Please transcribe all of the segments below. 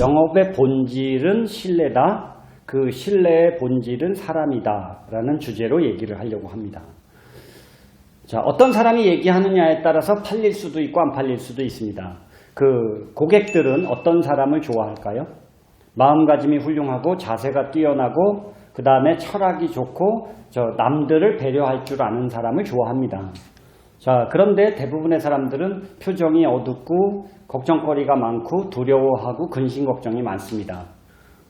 영업의 본질은 신뢰다. 그 신뢰의 본질은 사람이다. 라는 주제로 얘기를 하려고 합니다. 자, 어떤 사람이 얘기하느냐에 따라서 팔릴 수도 있고 안 팔릴 수도 있습니다. 그 고객들은 어떤 사람을 좋아할까요? 마음가짐이 훌륭하고 자세가 뛰어나고 그 다음에 철학이 좋고 저 남들을 배려할 줄 아는 사람을 좋아합니다. 자, 그런데 대부분의 사람들은 표정이 어둡고 걱정거리가 많고 두려워하고 근심 걱정이 많습니다.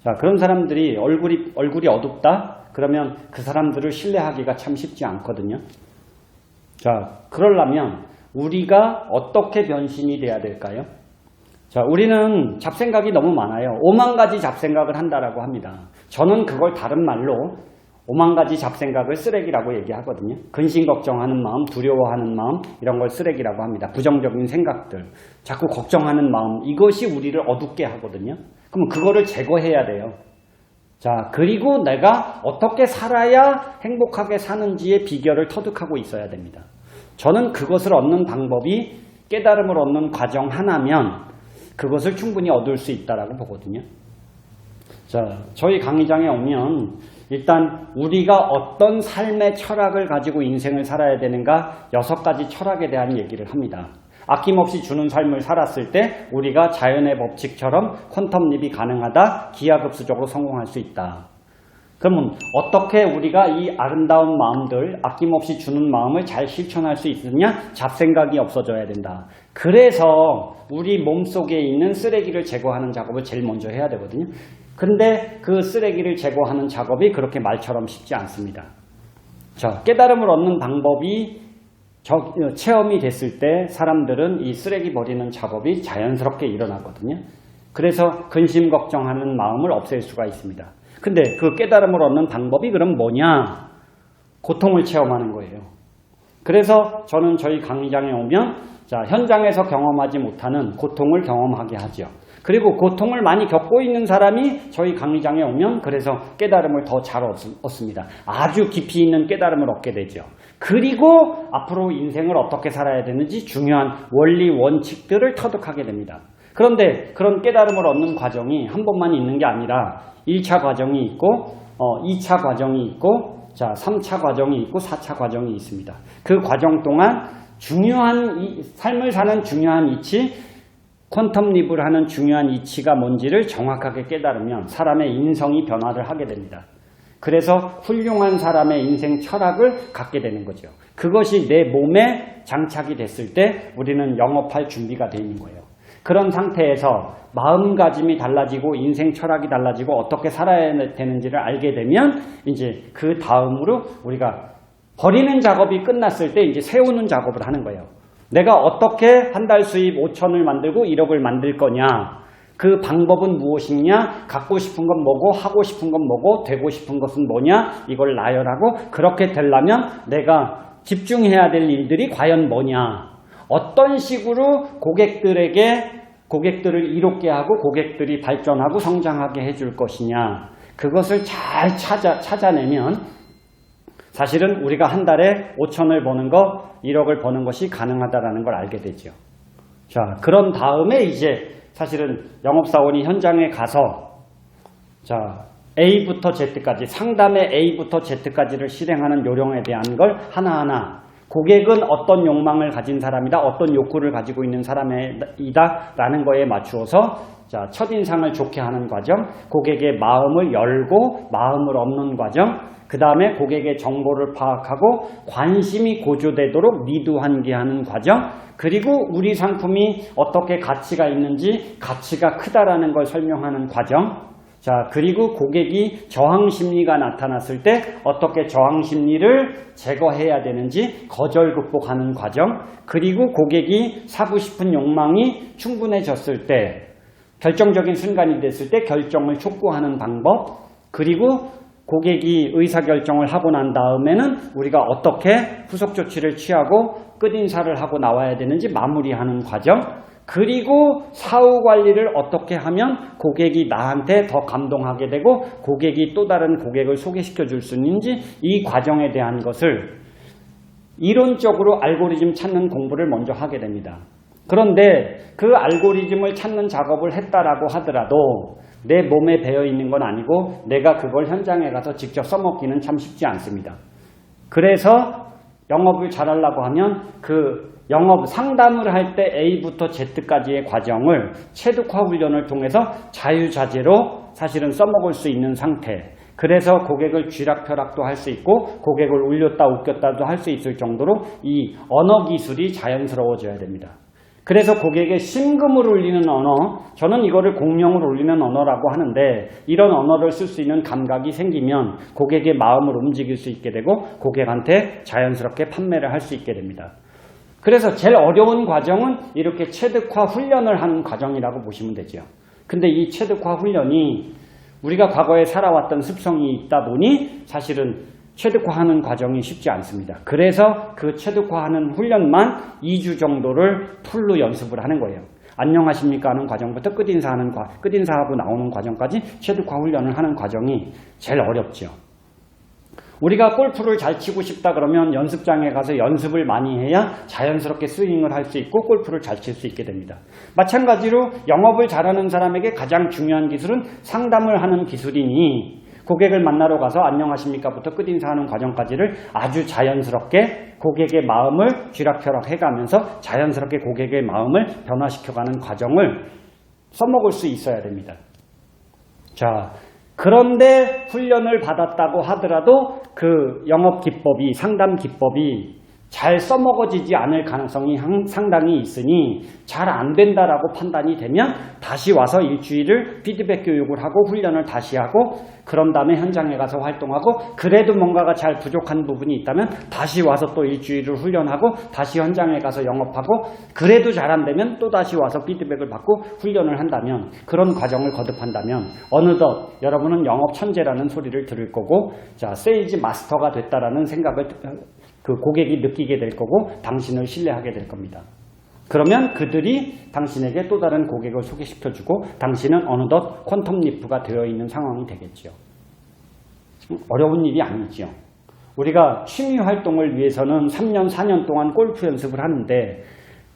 자, 그런 사람들이 얼굴이 얼굴이 어둡다? 그러면 그 사람들을 신뢰하기가 참 쉽지 않거든요. 자, 그러려면 우리가 어떻게 변신이 돼야 될까요? 자, 우리는 잡생각이 너무 많아요. 오만 가지 잡생각을 한다라고 합니다. 저는 그걸 다른 말로 오만 가지 잡생각을 쓰레기라고 얘기하거든요. 근심 걱정하는 마음, 두려워하는 마음, 이런 걸 쓰레기라고 합니다. 부정적인 생각들, 자꾸 걱정하는 마음, 이것이 우리를 어둡게 하거든요. 그럼 그거를 제거해야 돼요. 자, 그리고 내가 어떻게 살아야 행복하게 사는지의 비결을 터득하고 있어야 됩니다. 저는 그것을 얻는 방법이 깨달음을 얻는 과정 하나면 그것을 충분히 얻을 수 있다라고 보거든요. 자, 저희 강의장에 오면 일단 우리가 어떤 삶의 철학을 가지고 인생을 살아야 되는가 여섯 가지 철학에 대한 얘기를 합니다. 아낌없이 주는 삶을 살았을 때 우리가 자연의 법칙처럼 퀀텀 립이 가능하다, 기하급수적으로 성공할 수 있다. 그러면 어떻게 우리가 이 아름다운 마음들, 아낌없이 주는 마음을 잘 실천할 수 있느냐? 잡생각이 없어져야 된다. 그래서 우리 몸속에 있는 쓰레기를 제거하는 작업을 제일 먼저 해야 되거든요. 근데 그 쓰레기를 제거하는 작업이 그렇게 말처럼 쉽지 않습니다. 자, 깨달음을 얻는 방법이 저, 어, 체험이 됐을 때 사람들은 이 쓰레기 버리는 작업이 자연스럽게 일어나거든요. 그래서 근심 걱정하는 마음을 없앨 수가 있습니다. 근데 그 깨달음을 얻는 방법이 그럼 뭐냐? 고통을 체험하는 거예요. 그래서 저는 저희 강의장에 오면 자, 현장에서 경험하지 못하는 고통을 경험하게 하죠. 그리고 고통을 많이 겪고 있는 사람이 저희 강의장에 오면 그래서 깨달음을 더 잘 얻습니다. 아주 깊이 있는 깨달음을 얻게 되죠. 그리고 앞으로 인생을 어떻게 살아야 되는지 중요한 원리 원칙들을 터득하게 됩니다. 그런데 그런 깨달음을 얻는 과정이 한 번만 있는 게 아니라 1차 과정이 있고 어, 2차 과정이 있고 자 3차 과정이 있고 4차 과정이 있습니다. 그 과정 동안 중요한 이, 삶을 사는 중요한 이치 퀀텀 립을 하는 중요한 이치가 뭔지를 정확하게 깨달으면 사람의 인성이 변화를 하게 됩니다. 그래서 훌륭한 사람의 인생 철학을 갖게 되는 거죠. 그것이 내 몸에 장착이 됐을 때 우리는 영업할 준비가 되어 있는 거예요. 그런 상태에서 마음가짐이 달라지고 인생 철학이 달라지고 어떻게 살아야 되는지를 알게 되면 이제 그 다음으로 우리가 버리는 작업이 끝났을 때 이제 세우는 작업을 하는 거예요. 내가 어떻게 한 달 수입 5천을 만들고 1억을 만들 거냐? 그 방법은 무엇이냐? 갖고 싶은 건 뭐고, 하고 싶은 건 뭐고, 되고 싶은 것은 뭐냐? 이걸 나열하고, 그렇게 되려면 내가 집중해야 될 일들이 과연 뭐냐? 어떤 식으로 고객들에게, 고객들을 이롭게 하고, 고객들이 발전하고 성장하게 해줄 것이냐? 그것을 잘 찾아, 찾아내면 사실은 우리가 한 달에 5천을 버는 거, 1억을 버는 것이 가능하다라는 걸 알게 되죠. 자, 그런 다음에 이제 사실은 영업사원이 현장에 가서 자, A부터 Z까지 상담의 A부터 Z까지를 실행하는 요령에 대한 걸 하나하나 고객은 어떤 욕망을 가진 사람이다, 어떤 욕구를 가지고 있는 사람이다 라는 거에 맞추어서 자, 첫인상을 좋게 하는 과정, 고객의 마음을 열고 마음을 얻는 과정, 그 다음에 고객의 정보를 파악하고 관심이 고조되도록 미두한게 하는 과정, 그리고 우리 상품이 어떻게 가치가 있는지 가치가 크다라는 걸 설명하는 과정, 자, 그리고 고객이 저항 심리가 나타났을 때 어떻게 저항 심리를 제거해야 되는지 거절 극복하는 과정, 그리고 고객이 사고 싶은 욕망이 충분해졌을 때 결정적인 순간이 됐을 때 결정을 촉구하는 방법, 그리고 고객이 의사결정을 하고 난 다음에는 우리가 어떻게 후속 조치를 취하고 끝인사를 하고 나와야 되는지 마무리하는 과정, 그리고 사후 관리를 어떻게 하면 고객이 나한테 더 감동하게 되고 고객이 또 다른 고객을 소개시켜 줄 수 있는지 이 과정에 대한 것을 이론적으로 알고리즘 찾는 공부를 먼저 하게 됩니다. 그런데 그 알고리즘을 찾는 작업을 했다라고 하더라도 내 몸에 배어 있는 건 아니고 내가 그걸 현장에 가서 직접 써먹기는 참 쉽지 않습니다. 그래서 영업을 잘하려고 하면 그 영업 상담을 할 때 A부터 Z까지의 과정을 체득화 훈련을 통해서 자유자재로 사실은 써먹을 수 있는 상태. 그래서 고객을 쥐락펴락도 할 수 있고 고객을 울렸다 웃겼다도 할 수 있을 정도로 이 언어 기술이 자연스러워져야 됩니다. 그래서 고객의 심금을 울리는 언어, 저는 이거를 공명을 울리는 언어라고 하는데 이런 언어를 쓸 수 있는 감각이 생기면 고객의 마음을 움직일 수 있게 되고 고객한테 자연스럽게 판매를 할 수 있게 됩니다. 그래서 제일 어려운 과정은 이렇게 체득화 훈련을 하는 과정이라고 보시면 되죠. 근데 이 체득화 훈련이 우리가 과거에 살아왔던 습성이 있다 보니 사실은 체득화하는 과정이 쉽지 않습니다. 그래서 그 체득화하는 훈련만 2주 정도를 풀로 연습을 하는 거예요. 안녕하십니까 하는 과정부터 끝인사하는 과, 끝인사하고 나오는 과정까지 체득화 훈련을 하는 과정이 제일 어렵죠. 우리가 골프를 잘 치고 싶다 그러면 연습장에 가서 연습을 많이 해야 자연스럽게 스윙을 할 수 있고 골프를 잘 칠 수 있게 됩니다. 마찬가지로 영업을 잘하는 사람에게 가장 중요한 기술은 상담을 하는 기술이니 고객을 만나러 가서 안녕하십니까부터 끝인사하는 과정까지를 아주 자연스럽게 고객의 마음을 쥐락펴락 해가면서 자연스럽게 고객의 마음을 변화시켜가는 과정을 써먹을 수 있어야 됩니다. 자, 그런데 훈련을 받았다고 하더라도 그 영업 기법이, 상담 기법이 잘 써먹어지지 않을 가능성이 항- 상당히 있으니 잘 안 된다라고 판단이 되면 다시 와서 일주일을 피드백 교육을 하고 훈련을 다시 하고 그런 다음에 현장에 가서 활동하고 그래도 뭔가가 잘 부족한 부분이 있다면 다시 와서 또 일주일을 훈련하고 다시 현장에 가서 영업하고 그래도 잘 안 되면 또 다시 와서 피드백을 받고 훈련을 한다면 그런 과정을 거듭한다면 어느덧 여러분은 영업 천재라는 소리를 들을 거고 자 세일즈 마스터가 됐다라는 생각을 그 고객이 느끼게 될 거고 당신을 신뢰하게 될 겁니다. 그러면 그들이 당신에게 또 다른 고객을 소개시켜주고 당신은 어느덧 퀀텀 리프가 되어 있는 상황이 되겠죠. 어려운 일이 아니죠. 우리가 취미 활동을 위해서는 3년, 4년 동안 골프 연습을 하는데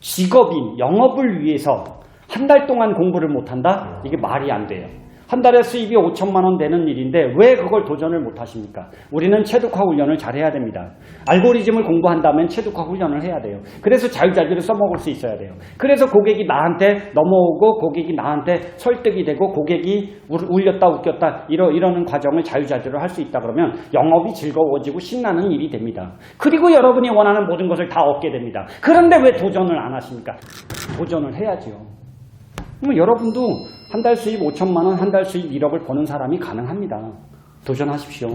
직업인, 영업을 위해서 한 달 동안 공부를 못한다? 이게 말이 안 돼요. 한 달에 수입이 5천만 원 되는 일인데 왜 그걸 도전을 못 하십니까? 우리는 체득화 훈련을 잘 해야 됩니다. 알고리즘을 공부한다면 체득화 훈련을 해야 돼요. 그래서 자유자재를 써먹을 수 있어야 돼요. 그래서 고객이 나한테 넘어오고 고객이 나한테 설득이 되고 고객이 울- 울렸다 웃겼다 이러, 이러는 과정을 자유자재로 할 수 있다 그러면 영업이 즐거워지고 신나는 일이 됩니다. 그리고 여러분이 원하는 모든 것을 다 얻게 됩니다. 그런데 왜 도전을 안 하십니까? 도전을 해야죠. 그럼 여러분도 한 달 수입 5천만 원, 한 달 수입 1억을 버는 사람이 가능합니다. 도전하십시오.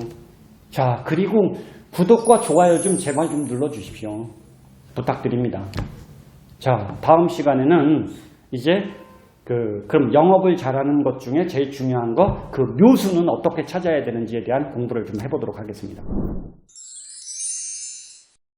자, 그리고 구독과 좋아요 좀 제발 좀 눌러주십시오. 부탁드립니다. 자, 다음 시간에는 이제 그, 그럼 영업을 잘하는 것 중에 제일 중요한 거, 그 묘수는 어떻게 찾아야 되는지에 대한 공부를 좀 해보도록 하겠습니다.